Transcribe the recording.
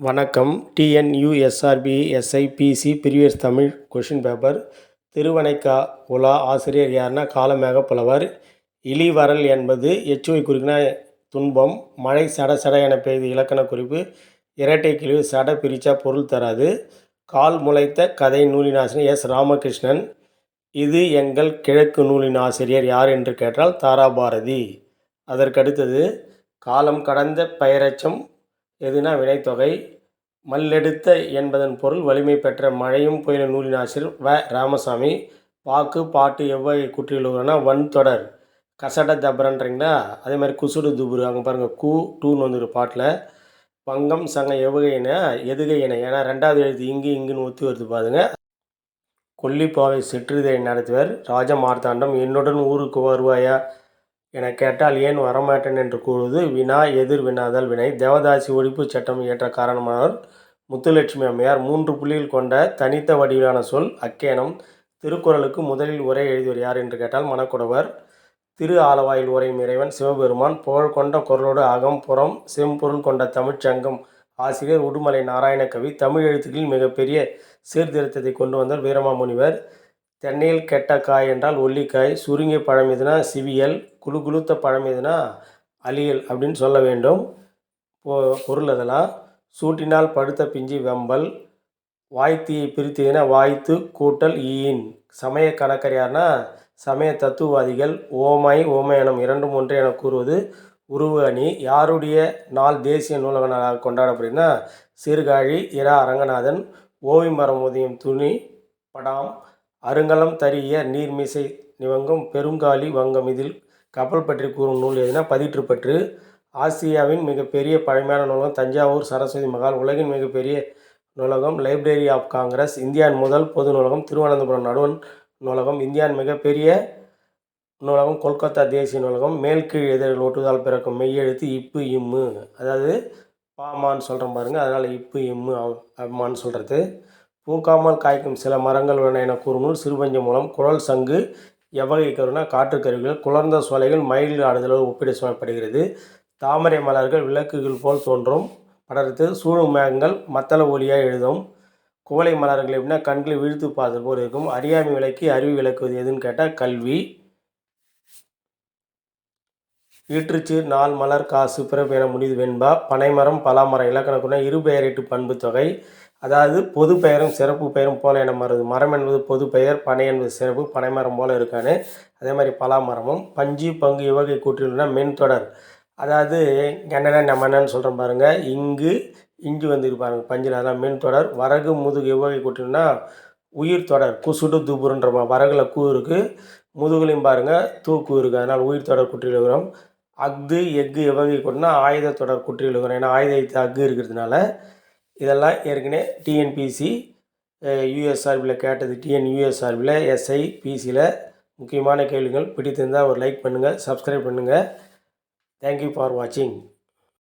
வணக்கம். TNUSRB SIPC previous Tamil question paper. Thiruvanaikka உலா ஆசிரியர் யாருன்னா காலமேக புலவர். இளிவரல் என்பது எச்சுவை குறிக்குன்னா துன்பம் மழை சட சட என பெய்து இலக்கண குறிப்பு. இரட்டை கிழிவு சட பிரிச்சா பொருள் தராது. கால் முளைத்த கதை நூலின் ஆசிரியர் எஸ் ராமகிருஷ்ணன். இது எங்கள் கிழக்கு நூலின் ஆசிரியர் யார் என்று கேட்டால் தாராபாரதி. அதற்கடுத்தது காலம் கடந்த பெயரச்சம் எதுனா வினைத்தொகை. மல்லெடுத்த என்பதன் பொருள் வலிமை பெற்ற மழையும் புயலும் நூலின் ஆசிரியர் வ. ராமசாமி. பாக்கு பாட்டு எவ்வகை குற்றியலுகிறனா வன் தொடர். கசட தபரன்றீங்களா அதே மாதிரி குசுடு துபுரு. அங்கே பாருங்கள் கூ டூன்னு வந்துருக்கு பாட்டில். பங்கம் சங்க எவ்வகை எதுகை என. ஏன்னா ரெண்டாவது எழுத்து இங்கு இங்குன்னு ஒத்து வருது பாருங்க. கொல்லிப்பாவை சிற்றிதை நடத்துவர். ராஜ மார்த்தாண்டம் என்னுடன் ஊருக்கு வருவாயா? என கேட்டால் ஏன் வரமாட்டேன் என்று கூறுவது? வினா எதிர் வினாதல் வினை. தேவதாசி ஒழிப்பு சட்டம் இயற்ற காரணமானவர் முத்துலட்சுமி அம்மையார் மூன்று புள்ளிகள் கொண்ட தனித்த வடிவிலான சொல் அக்கேனம் திருக்குறளுக்கு முதலில் உரை எழுதியவர் யார் என்று கேட்டால் மணக்குடவர். திரு ஆலவாயில் உரையும் இறைவன் சிவபெருமான். புகழ் கொண்ட குரலோடு அகம் புறம் செம்பொருள் கொண்ட தமிழ்ச்சங்கம் ஆசிரியர் உடுமலை நாராயணகவி. தமிழ் எழுத்துக்களில் மிகப்பெரிய சீர்திருத்தத்தை கொண்டு வந்தார் வீரமாமுனிவர். தென்னையில் கெட்ட காய் என்றால் ஒல்லிக்காய் சுருங்கிய பழம் எதுனா சிவியல் குழு குளுத்த பழம் எதுனா அலியல் அப்படின்னு சொல்ல வேண்டும். பொ பொருள் அதெல்லாம். சூட்டினால் படுத்த பிஞ்சி வெம்பல் வாய்த்தியை பிரித்ததுன்னா வாய்த்து கூட்டல் ஈயின். சமய கணக்கர் யார்னா சமய தத்துவவாதிகள் ஓமை ஓமயனம் இரண்டும் ஒன்றே என கூறுவது உருவ அணி. யாருடைய நாள் தேசிய நூலக நாளாக கொண்டாடப்படுதுன்னா சீர்காழி இரா அரங்கநாதன் ஓவி மரம் உதயம் துணி படாம் அருங்கலம் தரிய நீர்மிசை நிவங்கும் பெருங்காலி வங்கம். இதில் கப்பல் பற்றி கூறும் நூல் எதுனா பதிற்றுப்பற்று. ஆசியாவின் மிகப்பெரிய பழமையான நூலகம் தஞ்சாவூர் சரஸ்வதி மகால். உலகின் மிகப்பெரிய நூலகம் லைப்ரரி ஆஃப் காங்கிரஸ். இந்தியாவின் முதல் பொது நூலகம் திருவனந்தபுரம் நடுவன் நூலகம். இந்தியாவின் மிகப்பெரிய நூலகம் கொல்கத்தா தேசிய நூலகம். மேல்கீழ் எதிரில் ஒட்டுதால் பிறக்கும் மெய்யெழுத்து இப்பு இம்மு. அதாவது பாமான்னு சொல்கிறோம் பாருங்கள் அதனால் இப்பு இம்மு அம்மான்னு சொல்கிறது பூக்காமல் காய்க்கும் சில மரங்கள் உள்ளன என கூறும் நூல் சிறுபஞ்ச மூலம் குழல் சங்கு எவ்வகை கருணா காற்றுக்கருவிகள் குளர்ந்த சோலைகள் மயில் ஆடுதலோடு ஒப்பிட சொல்லப்படுகிறது தாமரை மலர்கள் விளக்குகள் போல் தோன்றும். படர்த்து சூழும் மேகங்கள் மத்தள ஒளியாக எழுதும். குவளை மலர்கள் எப்படின்னா கண்களை விழுத்து பார்த்து போல் இருக்கும். அறியாமை விளக்கி அறிவு விளக்குவது எதுன்னு கேட்டால் கல்வி. ஈற்றுச்சீர் நாள் மலர் காசு பிறப்பு என முடிவு வெண்பா. பனைமரம் பலாமரம் இலக்கணக்குன்னா இரு பெயரிட்டு பண்பு தொகை. அதாவது பொது பெயரும் சிறப்பு பெயரும் போல என மருது மரம் என்பது பொது பெயர் பனை என்பது சிறப்பு பனைமரம் போல இருக்கான்னு. அதே மாதிரி பலாமரமும் பஞ்சு பங்கு இவ்வகை கூற்றினா மென்தொடர் அதாவது என்னென்ன நம்ம என்னன்னு சொல்கிறோம் பாருங்கள் இங்கு இங்கு வந்து இருப்பாருங்க பஞ்சில் அதான் மென் தொடர். வரகு முதுகு எவ்வகை கூட்டினா உயிர் தொடர். குசுடு துபுருன்ற வரகுல கூ இருக்குது முதுகுலையும் பாருங்கள் தூக்கு இருக்குது அதனால் உயிர் தொடர் குற்றியில் இருக்கிறோம் அஃது எஃகு எவ்வகை கூட்டினா ஆயுத தொடர் குற்றியில் இருக்கிறோம் ஏன்னா ஆயுத அஃகு இருக்கிறதுனால இதெல்லாம் ஏற்கனவே டிஎன்பிசி யூஎஸ்ஆர்பியில் கேட்டது டிஎன் யூஎஸ்ஆர்பியில் எஸ்ஐ பிசியில் முக்கியமான கேள்விகள் பிடித்திருந்தால் ஒரு லைக் பண்ணுங்கள் சப்ஸ்கிரைப் பண்ணுங்கள் தேங்க்யூ ஃபார் வாட்சிங்